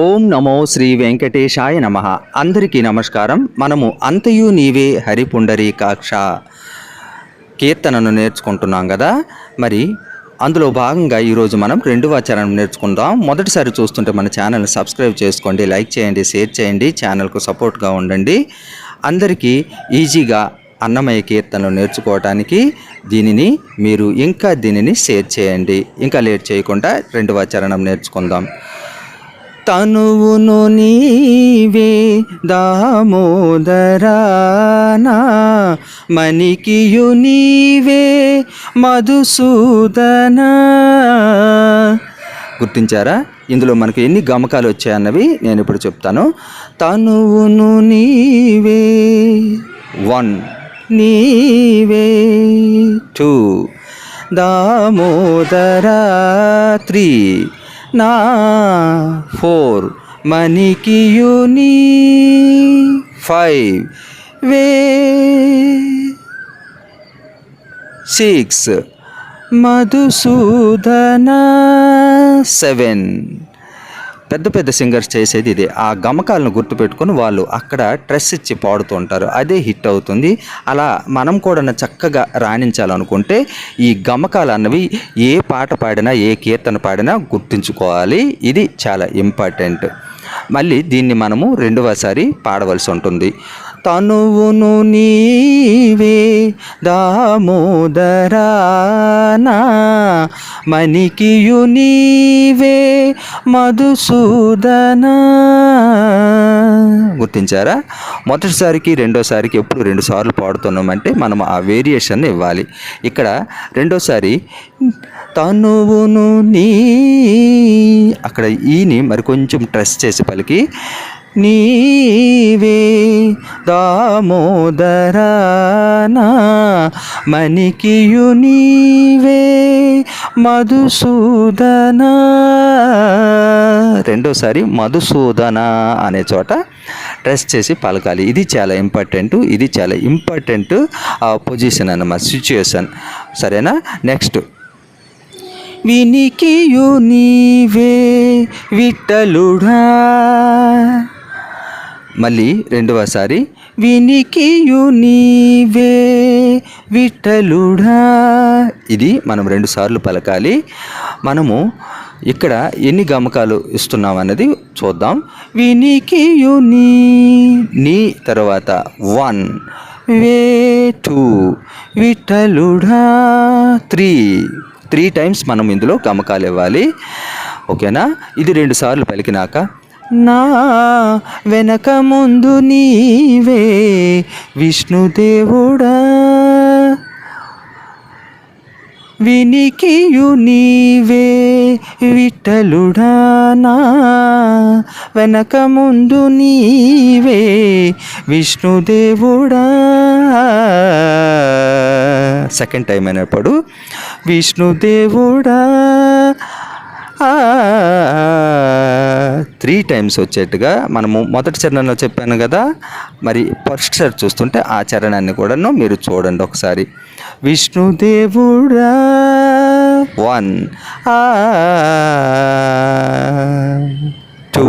ఓం నమో శ్రీ వెంకటేశాయ నమ. అందరికీ నమస్కారం. మనము అంతయు నీవే హరిపుండరీకాక్ష కీర్తనను నేర్చుకుంటున్నాం కదా మరి అందులో భాగంగా ఈరోజు మనం రెండవ చరణం నేర్చుకుందాం. మొదటిసారి చూస్తుంటే మన ఛానల్ని సబ్స్క్రైబ్ చేసుకోండి లైక్ చేయండి షేర్ చేయండి ఛానల్కు సపోర్ట్గా ఉండండి. అందరికీ ఈజీగా అన్నమయ్య కీర్తనలు నేర్చుకోవటానికి దీనిని మీరు ఇంకా దీనిని షేర్ చేయండి. ఇంకా లేట్ చేయకుండా రెండవ చరణం నేర్చుకుందాం. తనువును నీవే దామోదరానా మణికియు నీవే మధుసూదనా. గుర్తించారా? ఇందులో మనకు ఎన్ని గమకాలు వచ్చాయన్నవి నేను ఇప్పుడు చెప్తాను. తనువును నీవే వన్ నీవే టూ దామోదరా త్రీ నా ఫోర్ మణికియుని ఫైవ్ వే సిక్స్ మధుసూదన సెవెన్ పెద్ద పెద్ద సింగర్స్ చేసేది ఇదే. ఆ గమకాలను గుర్తుపెట్టుకొని వాళ్ళు అక్కడ స్ట్రెస్ ఇచ్చి పాడుతూ ఉంటారు. అదే హిట్ అవుతుంది. అలా మనం కూడా చక్కగా రాణించాలనుకుంటే ఈ గమకాలు అన్నవి ఏ పాట పాడినా ఏ కీర్తన పాడినా గుర్తుంచుకోవాలి. ఇది చాలా ఇంపార్టెంట్. మళ్ళీ దీన్ని మనము రెండవసారి పాడవలసి ఉంటుంది. తనువును నీవే దామోదరానా. మణికియు నీవే మధుసూదనా. గుర్తించారా? మొదటిసారికి రెండోసారికి ఎప్పుడు రెండు సార్లు పాడుతున్నామంటే మనం ఆ వేరియేషన్ ఇవ్వాలి. ఇక్కడ రెండోసారి తనువును నీ అక్కడ ఈని మరి కొంచెం ట్రెస్ చేసి పలికి నీవే దామోదరానా మణికియు నీవే మధుసూదన. రెండోసారి మధుసూదన అనే చోట ట్రెస్ చేసి పలకాలి. ఇది చాలా ఇంపార్టెంట్ ఇది చాలా ఇంపార్టెంట్ పొజిషన్ అన్నమాట సిచ్యుయేషన్ సరేనా? నెక్స్ట్ వినికియు నీవే విట్టలుడా మళ్ళీ రెండవసారి. వినికియు నీవే విట్టలుడా ఇది మనం రెండు సార్లు పలకాలి. మనము ఇక్కడ ఎన్ని గమకాలు ఇస్తున్నాం అన్నది చూద్దాం. వినికియు నీ నీ తర్వాత వన్ వే టూ విట్టలుడా త్రీ. త్రీ టైమ్స్ మనం ఇందులో గమకాలు ఇవ్వాలి. ఓకేనా? ఇది రెండు సార్లు పలికినాక నా వెనక ముందు నీవే విష్ణుదేవుడా వినికియు నీవే విట్టలుడా నా వెనక ముందు నీవే విష్ణుదేవుడా సెకండ్ టైం అయినప్పుడు విష్ణుదేవుడా త్రీ టైమ్స్ వచ్చేట్టుగా మనము మొదటి చరణంలో చెప్పాను కదా మరి ఫస్ట్ సారి చూస్తుంటే ఆ చరణాన్ని కూడాను మీరు చూడండి ఒకసారి. విష్ణుదేవుడా వన్ టూ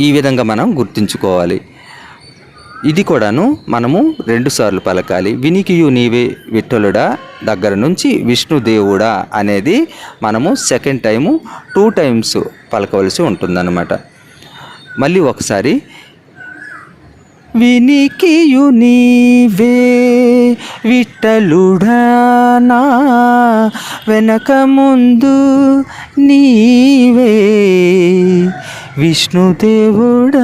ఈ విధంగా మనం గుర్తుంచుకోవాలి. ఇది కూడాను మనము రెండుసార్లు పలకాలి. వినికియు నీవే విఠలుడా దగ్గర నుంచి విష్ణుదేవుడా అనేది మనము సెకండ్ టైము టూ టైమ్స్ పలకవలసి ఉంటుందన్నమాట. మళ్ళీ ఒకసారి వినికియు నీవే విట్టలుడా నా వెనక ముందు నీవే విష్ణుదేవుడా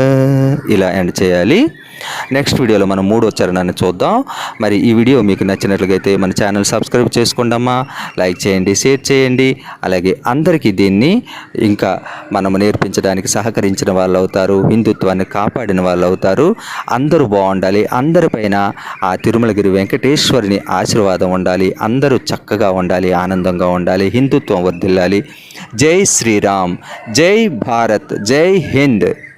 ఇలా ఎండ్ చేయాలి. నెక్స్ట్ వీడియోలో మనం మూడో చరణాన్ని చూద్దాం. మరి ఈ వీడియో మీకు నచ్చినట్లయితే మన ఛానల్ సబ్స్క్రైబ్ చేసుకోండమ్మా లైక్ చేయండి షేర్ చేయండి. అలాగే అందరికీ దీన్ని ఇంకా మనము నేర్పించడానికి సహకరించిన వాళ్ళు అవుతారు హిందుత్వాన్ని కాపాడిన వాళ్ళు అవుతారు. అందరూ బాగుండాలి. అందరిపైన ఆ తిరుమలగిరి వెంకటేశ్వరిని ఆశీర్వాదం ఉండాలి. అందరూ చక్కగా ఉండాలి ఆనందంగా ఉండాలి హిందుత్వం వర్ధిల్లాలి. జై శ్రీరామ్ జై భారత్ జై హింద్.